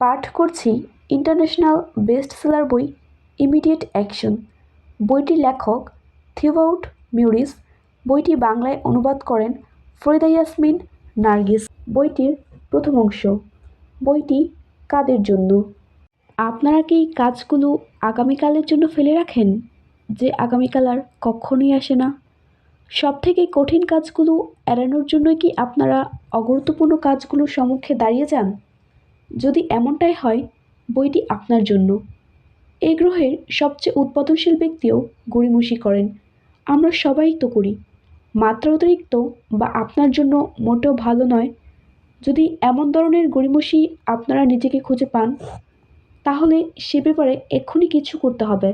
পাঠ করছি international best seller বই ইমিডিয়েট অ্যাকশন। বইটির লেখক থিবাউট মিউরিস। বইটি বাংলায় অনুবাদ করেন ফরিদা ইয়াসমিন নার্গিস। বইটির প্রথম অংশ। বইটি কাদের জন্য? আপনারা কি কাজগুলো আগামীকালের জন্য ফেলে রাখেন? যে আগামীকাল আর কখনোই আসে না। সব থেকে কঠিন কাজগুলো এড়ানোর জন্যই কি আপনারা অগুরুত্বপূর্ণ কাজগুলোর সম্মুখে দাঁড়িয়ে যান? যদি এমনটাই হয়, বইটি আপনার জন্য। এই গ্রহের সবচেয়ে উৎপাদনশীল ব্যক্তিও গড়িমসি করেন। আমরা সবাই তো করি। মাত্রা অতিরিক্ত বা আপনার জন্য মোটেও ভালো নয়। যদি এমন ধরনের গড়িমসি আপনারা নিজেকে খুঁজে পান, তাহলে সে ব্যাপারে এক্ষুনি কিছু করতে হবে।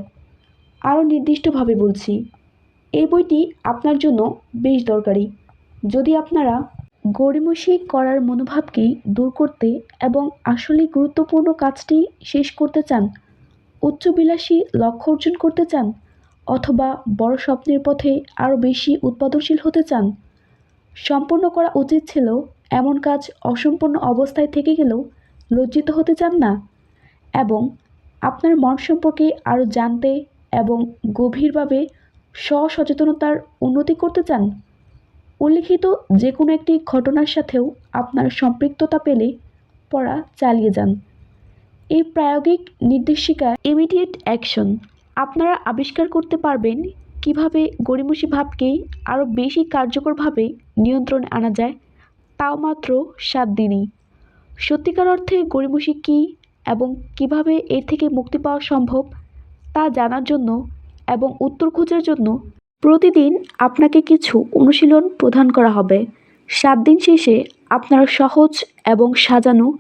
আরও নির্দিষ্টভাবে বলছি, এই বইটি আপনার জন্য বেশ দরকারি। যদি আপনারা গড়িমসি করার মনোভাবকে দূর করতে এবং আসলে গুরুত্বপূর্ণ কাজটি শেষ করতে চান, উচ্চবিলাসী লক্ষ্য অর্জন করতে চান, অথবা বড় স্বপ্নের পথে আরও বেশি উৎপাদনশীল হতে চান? সম্পূর্ণ করা উচিত ছিল এমন কাজ অসম্পূর্ণ অবস্থায় থেকে গেলেও লজ্জিত হতে চান না এবং আপনার মন সম্পর্কে আরও জানতে এবং গভীরভাবে স্বসচেতনতার উন্নতি করতে চান। উল্লিখিত যে কোনো একটি ঘটনার সাথেও আপনার সম্পৃক্ততা পেলে পড়া চালিয়ে যান। এই প্রায়োগিক নির্দেশিকা ইমিডিয়েট অ্যাকশন আপনারা আবিষ্কার করতে পারবেন কীভাবে গড়িমসি ভাবকে আরও বেশি কার্যকরভাবে নিয়ন্ত্রণে আনা যায়, তাও মাত্র সাত দিনই। সত্যিকার অর্থে গড়িমসি কী এবং কীভাবে এর থেকে মুক্তি পাওয়া সম্ভব তা জানার জন্য এবং উত্তর খোঁজার জন্য প্রতিদিন আপনাকে কিছু অনুশীলন প্রদান করা হবে। সাত দিন শেষে আপনারা সহজ এবং সাজানো,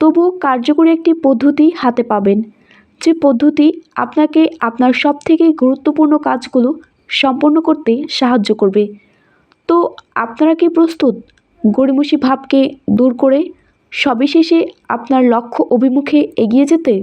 তবুও কার্যকরী একটি পদ্ধতি হাতে পাবেন। যে পদ্ধতি আপনাকে আপনার সবথেকে গুরুত্বপূর্ণ কাজগুলো সম্পন্ন করতে সাহায্য করবে। তো আপনারা কি প্রস্তুত গড়িমসি ভাবকে দূর করে সবিশেষে আপনার লক্ষ্য অভিমুখে এগিয়ে যেতে?